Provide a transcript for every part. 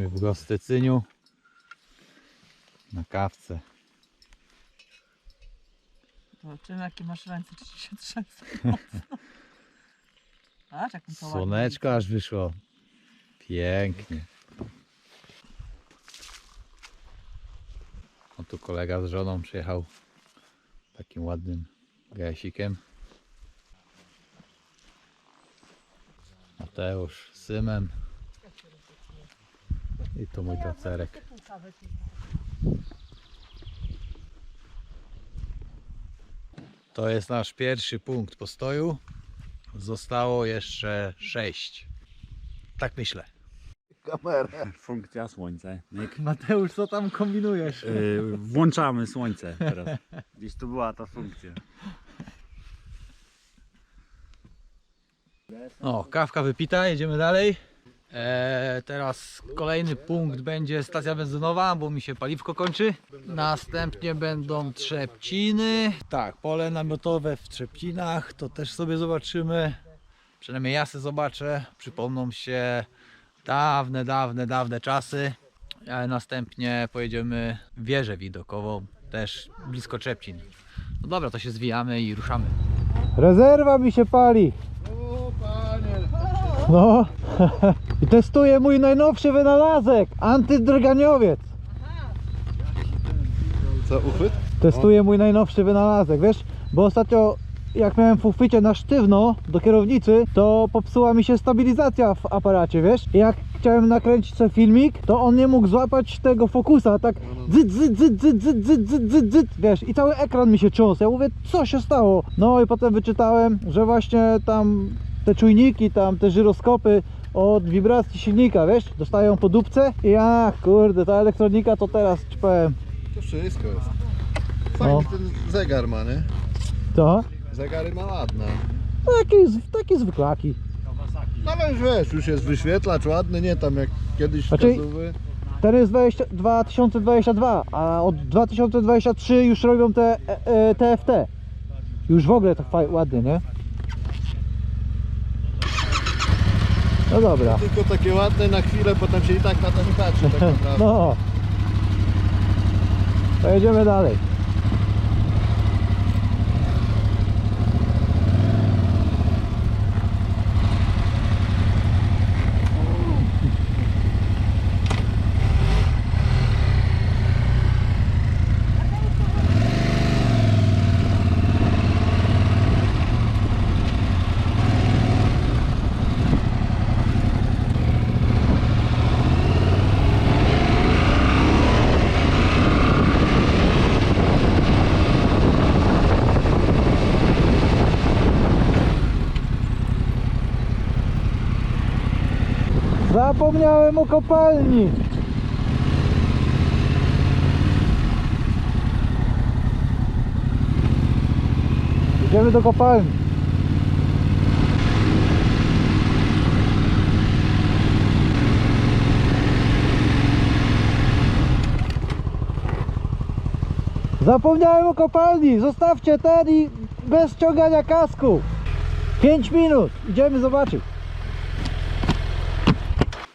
Jesteśmy w Gostycyniu na kawce. Zobaczymy jakie masz ręce, czy ci się trzęsą mocno. Patrz jak mi to ładnie Słoneczko aż wyszło. Pięknie. O tu kolega z żoną przyjechał takim ładnym gajsikiem. Mateusz z Symem. I tu mój tacerek. To jest nasz pierwszy punkt postoju. Zostało jeszcze sześć. Tak myślę. Funkcja słońce. Myk. Mateusz, co tam kombinujesz? Yy, włączamy słońce teraz. Gdzieś tu była ta funkcja. O, kawka wypita, jedziemy dalej. Eee, teraz kolejny punkt będzie stacja benzynowa, bo mi się paliwko kończy. Następnie będą Trzepciny. Tak, pole namiotowe w Trzepcinach, to też sobie zobaczymy. Przynajmniej ja sobie zobaczę. Przypomną się dawne, dawne, dawne czasy. A następnie pojedziemy wieżę widokową, też blisko Trzepcin. No dobra, to się zwijamy i ruszamy. Rezerwa mi się pali. No. I testuję mój najnowszy wynalazek. Antydrganiowiec. Co, uchwyt? Testuję mój najnowszy wynalazek, wiesz? Bo ostatnio jak miałem w uchwycie na sztywno do kierownicy, to popsuła mi się stabilizacja w aparacie, wiesz? I jak chciałem nakręcić sobie filmik, to on nie mógł złapać tego fokusa, tak zyt, zyt, zyt, zyt, zyt, zyt, zyt, zyt, zyt, wiesz? I cały ekran mi się trząsł. Ja mówię, co się stało? No i potem wyczytałem, że właśnie tam te czujniki, tam te żyroskopy od wibracji silnika, wiesz? Dostają po dupce i ja, kurde, ta elektronika to teraz ci powiem, To wszystko jest. Fajny No. ten zegar ma, nie? to Zegary ma ładne. no, taki, taki zwyklaki. No już wiesz, już jest wyświetlacz ładny, nie tam jak kiedyś Znaczy-. Ten jest 20, 2022, a od 2023 już robią te e, e, TFT. Już w ogóle to faj, ładnie, nie? No dobra. Tylko takie ładne na chwilę, potem się i tak na to nie patrzy tak naprawdę. No. Pojedziemy dalej. Zapomniałem o kopalni. Idziemy do kopalni. Zapomniałem o kopalni. Zostawcie ten i bez ściągania kasku. 5 minut. Idziemy zobaczyć.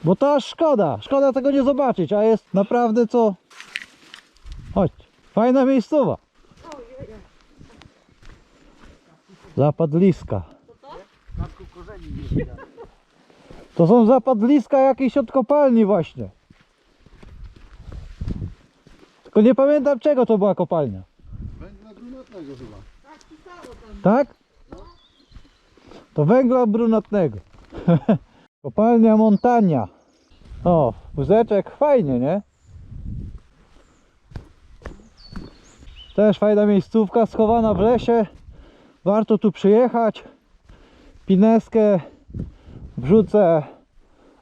Bo to aż szkoda, szkoda tego nie zobaczyć, a jest naprawdę co... Chodź, fajna miejscowa. Zapadliska. To są zapadliska jakieś od kopalni właśnie. Tylko nie pamiętam czego to była kopalnia. Węgla brunatnego chyba. Tak? To węgla brunatnego. Kopalnia Montania. O, wózeczek fajnie, nie? Też fajna miejscówka, schowana w lesie. Warto tu przyjechać. Pineskę wrzucę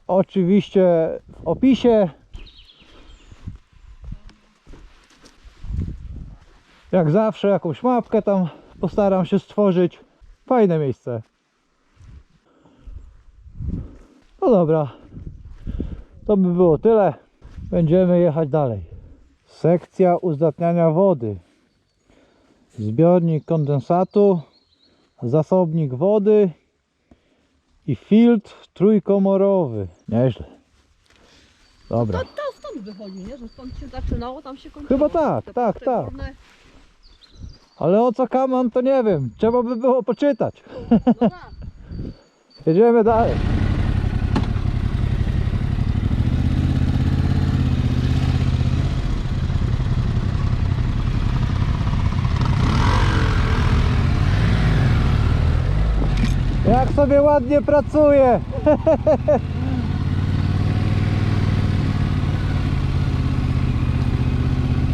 oczywiście w opisie. Jak zawsze jakąś mapkę tam postaram się stworzyć. Fajne miejsce. No dobra. To by było tyle. Będziemy jechać dalej. Sekcja uzdatniania wody. Zbiornik kondensatu, zasobnik wody i filtr trójkomorowy. Nieźle. Dobra. To, to stąd wychodzi, nie? Że stąd się zaczynało, tam się kończyło. Chyba tak, Te tak, tak. górne, Ale o co kaman to nie wiem. Trzeba by było poczytać. No tak. Jedziemy dalej. Jak sobie ładnie pracuje.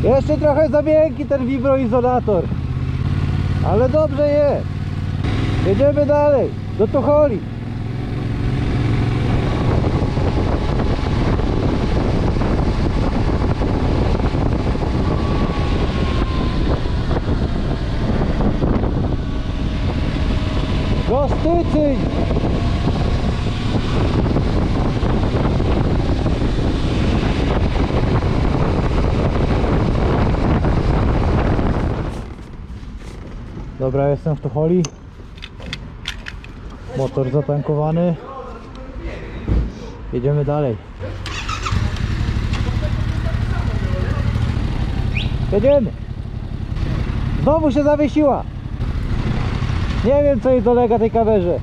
Jeszcze trochę za miękki ten wibroizolator. Ale dobrze jest. Jedziemy dalej. Do Tucholi. Gostycyń! Dobra, jestem w Tucholi. Motor zatankowany. Jedziemy dalej. Jedziemy. Znowu się zawiesiła. Nie wiem co jej dolega tej kamerze.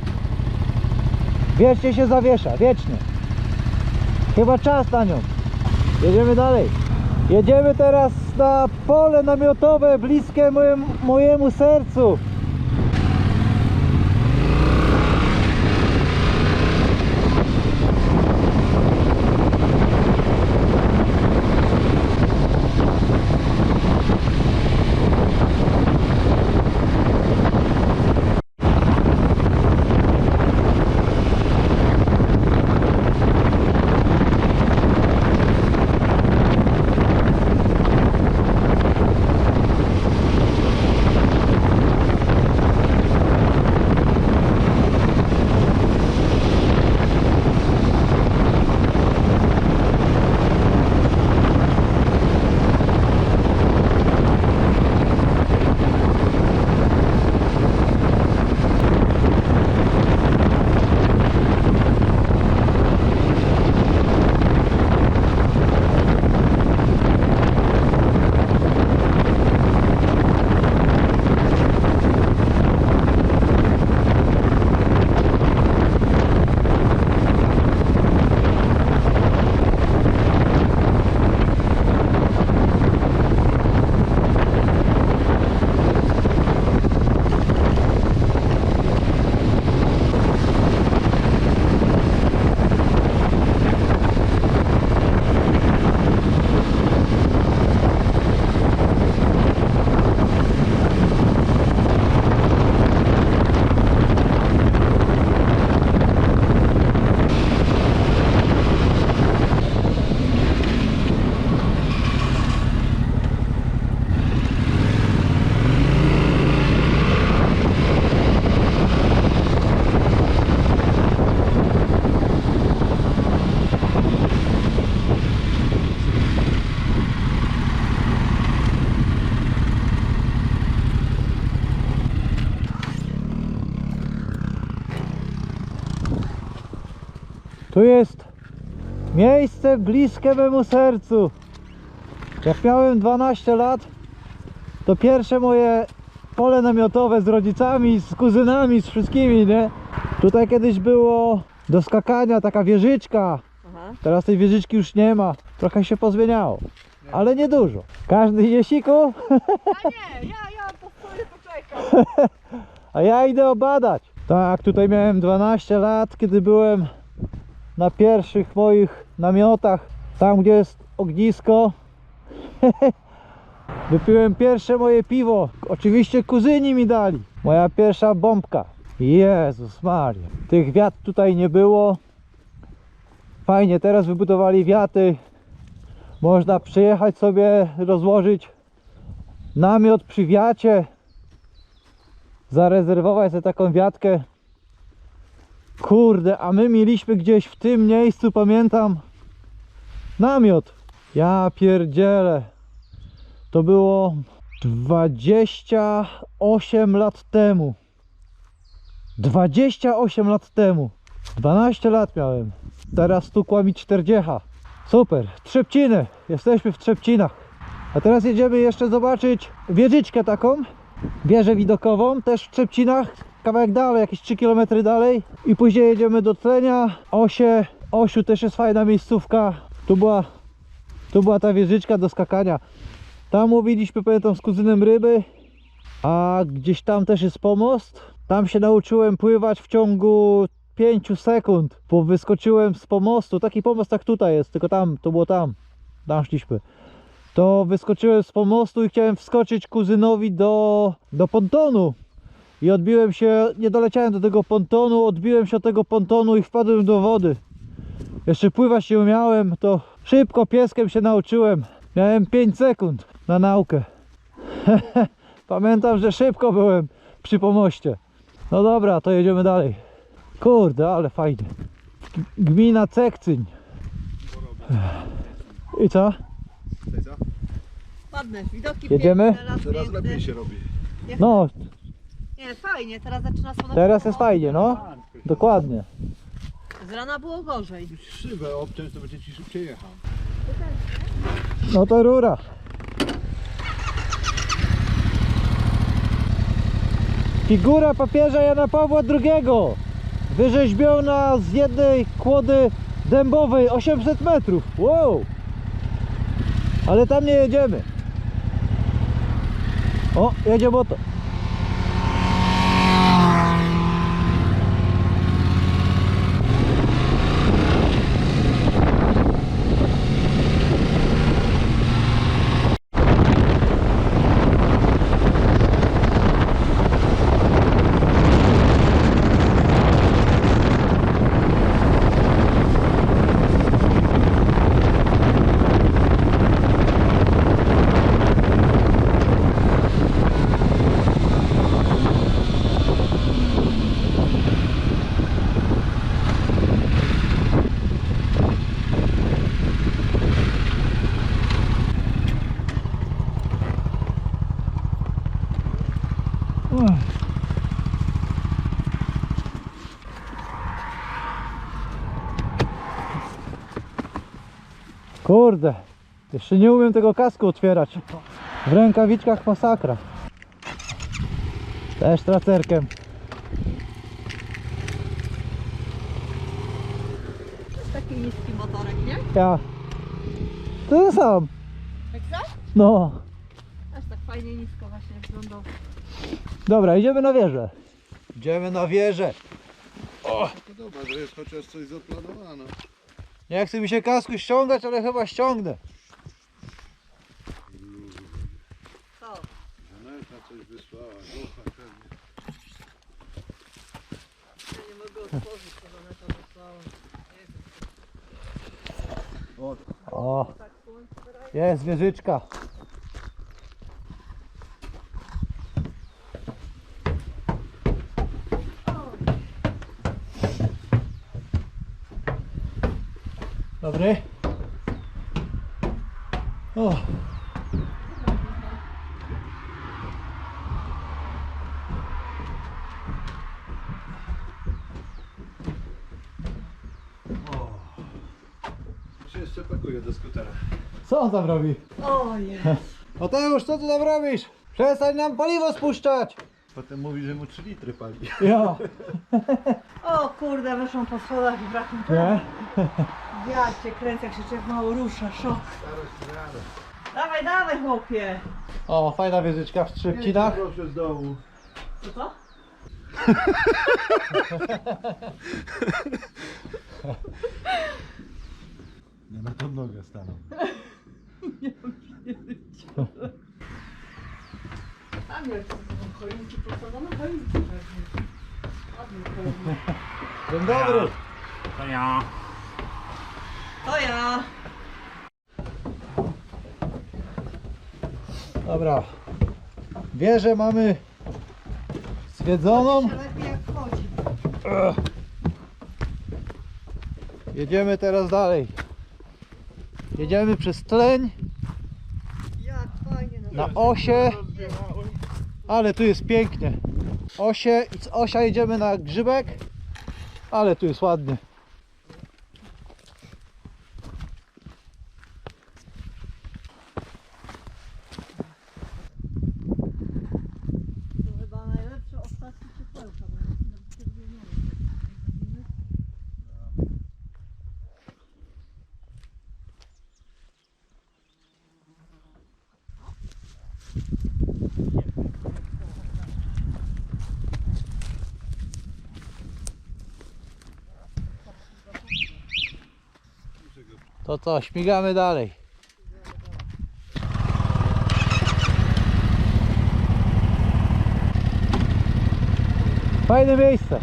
Wiecznie się zawiesza, wiecznie. Chyba czas na nią. Jedziemy dalej. Jedziemy teraz na pole namiotowe bliskie mojemu, mojemu sercu. Tu jest miejsce bliskie memu sercu. Jak miałem 12 lat, to pierwsze moje pole namiotowe z rodzicami, z kuzynami, z wszystkimi, nie? Tutaj kiedyś było do skakania taka wieżyczka. Aha. Teraz tej wieżyczki już nie ma. Trochę się pozmieniało. Ale nie dużo. Każdy jesiku, A nie, ja, ja postoję, poczekam. a ja idę obadać. Tak, tutaj miałem 12 lat, kiedy byłem na pierwszych moich namiotach, tam gdzie jest ognisko. Wypiłem pierwsze moje piwo. Oczywiście kuzyni mi dali. Moja pierwsza bombka. Jezus Maria. Tych wiat tutaj nie było. Fajnie, teraz wybudowali wiaty. Można przyjechać sobie, rozłożyć namiot przy wiacie zarezerwować sobie taką wiatkę. Kurde, a my mieliśmy gdzieś w tym miejscu, pamiętam, namiot. Ja pierdzielę. To było 28 lat temu. 28 lat temu. 12 lat miałem. Teraz stukła mi 40. Super, Trzepciny. Jesteśmy w Trzepcinach. A teraz jedziemy jeszcze zobaczyć wieżyczkę taką, wieżę widokową, też w Trzepcinach, kawałek dalej, jakieś 3 km dalej. I później jedziemy do Tlenia, Osie. Osiu też jest fajna miejscówka. Tu była, tu była ta wieżyczka do skakania. Tam łowiliśmy, pamiętam, z kuzynem ryby. A gdzieś tam też jest pomost. Tam się nauczyłem pływać w ciągu 5 sekund, bo wyskoczyłem z pomostu. Taki pomost jak tutaj jest, tylko tam, to było tam. Tam szliśmy. To wyskoczyłem z pomostu i chciałem wskoczyć kuzynowi do, do pontonu. I odbiłem się, nie doleciałem do tego pontonu, odbiłem się od tego pontonu i wpadłem do wody. Jeszcze pływać nie umiałem, to szybko pieskiem się nauczyłem. Miałem 5 sekund na naukę. Pamiętam, że szybko byłem przy pomoście. No dobra, to jedziemy dalej. Kurde, ale fajnie. Gmina Cekcyń. I co? Ładne, widoki Jedziemy? piękne, las Teraz piękny. lepiej się robi. No, Nie, fajnie, teraz zaczyna słoneczko. teraz jest fajnie, no. Dokładnie. Z rana było gorzej. Szybę obciąć, to będzie ci szybciej jechał. No to rura. Figura papieża Jana Pawła II. Wyrzeźbiona z jednej kłody dębowej 800 metrów. Wow! Ale tam nie jedziemy. O, jedzie moto. Kurde, jeszcze nie umiem tego kasku otwierać. W rękawiczkach masakra. Też tracerkiem. To jest taki niski motorek, nie? Ja. To sam. Jak co? No. Też tak fajnie nisko właśnie wyglądał. Dobra, idziemy na wieżę. Idziemy na wieżę. Podoba, że jest chociaż coś zaplanowane. Nie chce mi się kasku ściągać, ale chyba ściągnę. Co? Żaneta coś wysłała, ducha pewnie. Ja nie mogę otworzyć, Żaneta wysłała. O, Tak jest wieżyczka. Dobry. O. się jeszcze pakuje do skutera. Co on tam robi? Ojej. Mateusz, co ty tam robisz? Przestań nam paliwo spuszczać! Potem mówi, że mu 3 litry pali. Ja. O kurde, weszłam po schodach i brak mi Nie? Ja cię kręcę, jak się człowiek mało rusza, szok. Dawaj, dawaj chłopie. O, fajna wieżyczka w Trzepcinach. Proszę z domu. Co to? Nie na tą nogę stanął. Tam są choinki posadzone, choinki pewnie. Ładnie pewnie. Dzień dobry. To ja. To ja. Dobra. Wieżę mamy zwiedzoną. Się lepiej jak wchodzi. Jedziemy teraz dalej. Jedziemy przez tleń Jak fajnie na na osie. Ale tu jest pięknie. Osie i z osia jedziemy na grzybek. Ale tu jest ładnie. Co, śmigamy dalej. Fajne miejsce.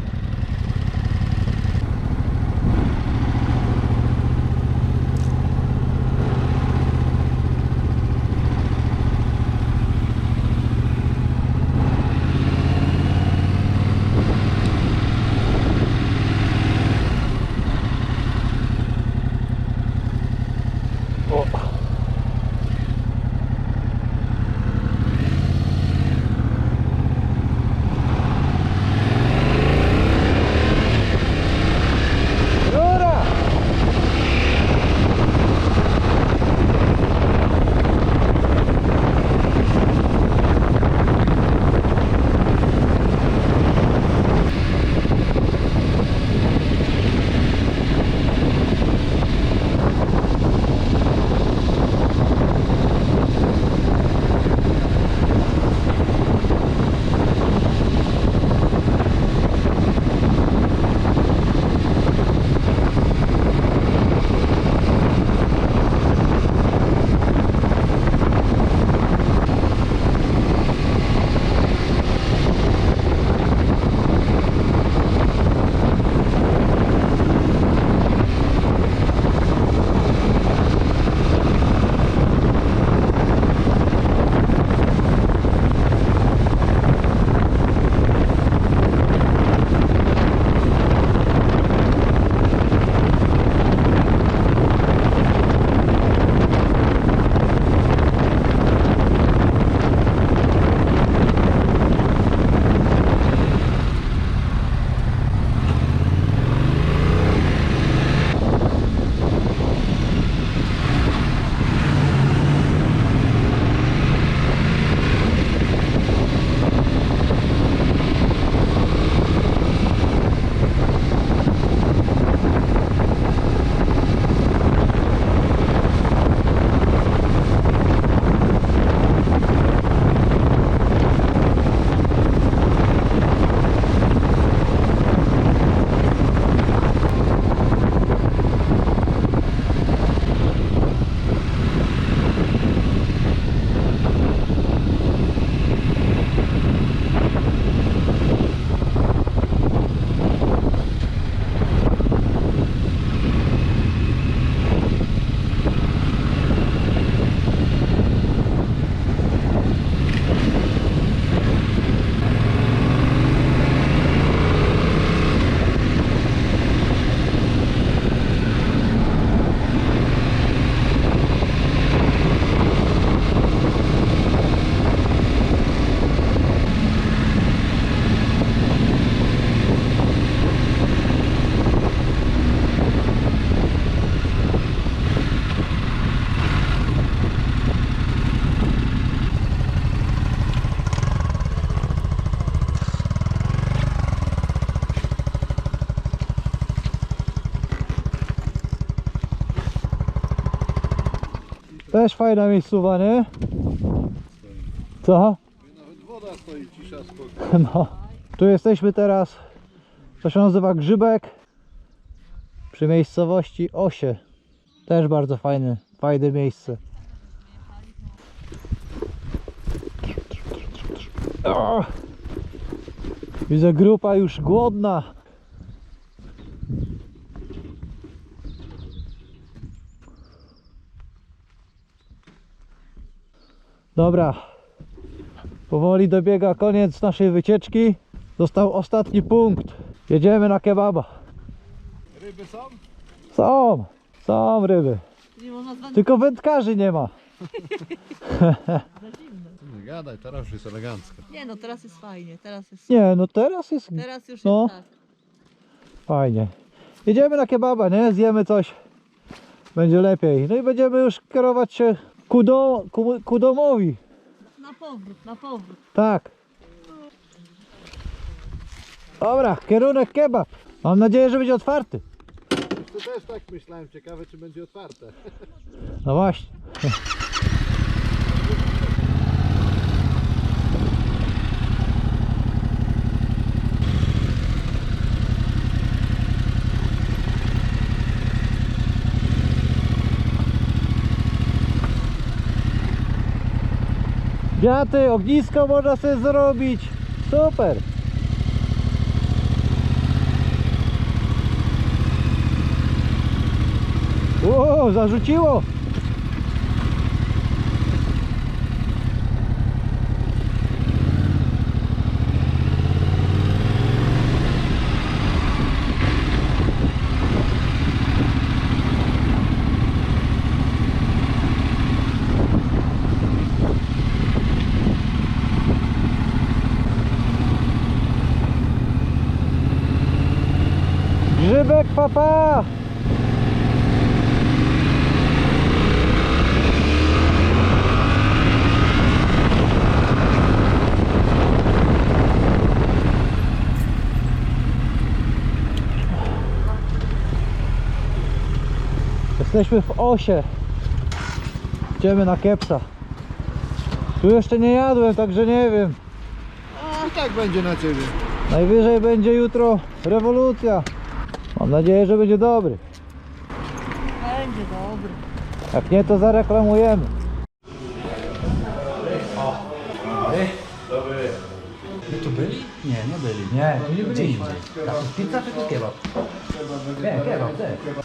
Też fajna miejscowa, nie? Co? Nawet woda stoi, cisza. No. Tu jesteśmy teraz, to się nazywa Grzybek, przy miejscowości Osie. Też bardzo fajne, fajne miejsce. Widzę grupa już głodna. Dobra, Powoli dobiega koniec naszej wycieczki. Został ostatni punkt. Jedziemy na kebaba. Ryby są? Są, są ryby. Nie można Tylko wędkarzy nie ma. za zimno. Nie gadaj, teraz już jest elegancko. Nie no, teraz jest fajnie, teraz jest... Nie, no teraz jest Teraz już No. jest tak. fajnie. Jedziemy na kebaba, nie? Zjemy coś. Będzie lepiej. No i będziemy już kierować się ku, do, ku, ku domowi. Na powrót, na powrót. Tak. Dobra, kierunek kebab. Mam nadzieję, że będzie otwarty. To też tak myślałem, ciekawe czy będzie otwarte. No właśnie. Kwiaty, ognisko można sobie zrobić. Super. O, zarzuciło. Grzybek papa. Jesteśmy w Osie. Idziemy na Kepsa. Tu jeszcze nie jadłem, także nie wiem. A tak będzie na ciebie. Najwyżej będzie jutro rewolucja. Mam nadzieję, że będzie dobry. Będzie dobry. Jak nie, to zareklamujemy. Tu byli? Nie, nie byli. Nie, tu nie byliśmy. A to pizza czy to kebab? Nie, kebab, tak.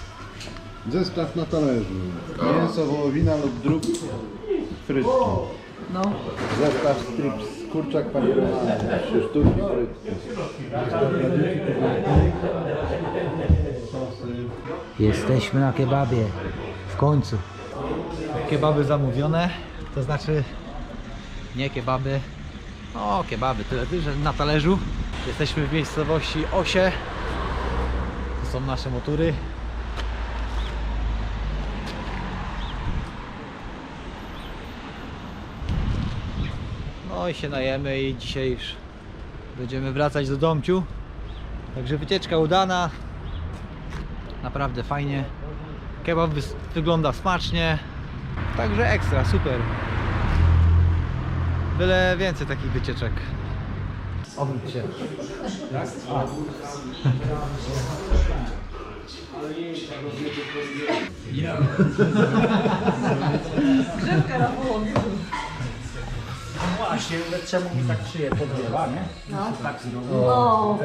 Zestaw na talerzu. Mięso, wołowina lub drób, frytki. No. Zestaw strips, kurczak panierowany, trzy sztuki. Jesteśmy na kebabie. W końcu. Kebaby zamówione, to znaczy nie kebaby, o kebaby, tyle, że na talerzu. Jesteśmy w miejscowości Osie. To są nasze motury. Się najemy i dzisiaj już będziemy wracać do domciu. Także wycieczka udana. Naprawdę fajnie. Kebab wygląda smacznie. Także ekstra, super. Byle więcej takich wycieczek. Obróć się. Grzybkę na połowę. Właśnie, czemu mi tak szyję podrywa, nie? O,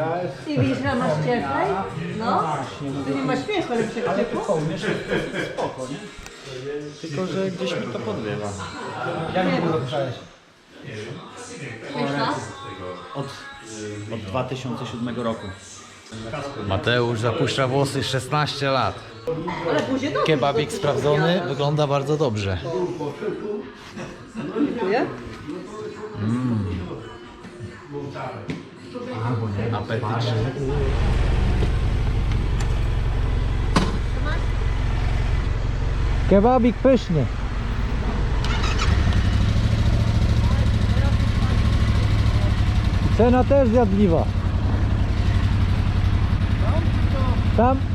i widzisz, że masz cieplej? No. To nie ma śmiechu, ale ciepło. Kołnierz jest spoko, nie? Tylko, że gdzieś mi to podrywa. Jak długo ruszałeś? Jeszcze raz? Od, od 2007 roku. Mateusz zapuszcza włosy 16 lat. Ale później dobrze. Kebabik sprawdzony, wygląda bardzo dobrze. Dziękuję. Apetycznie. Kebabik pyszny. Cena też zjadliwa. Tam?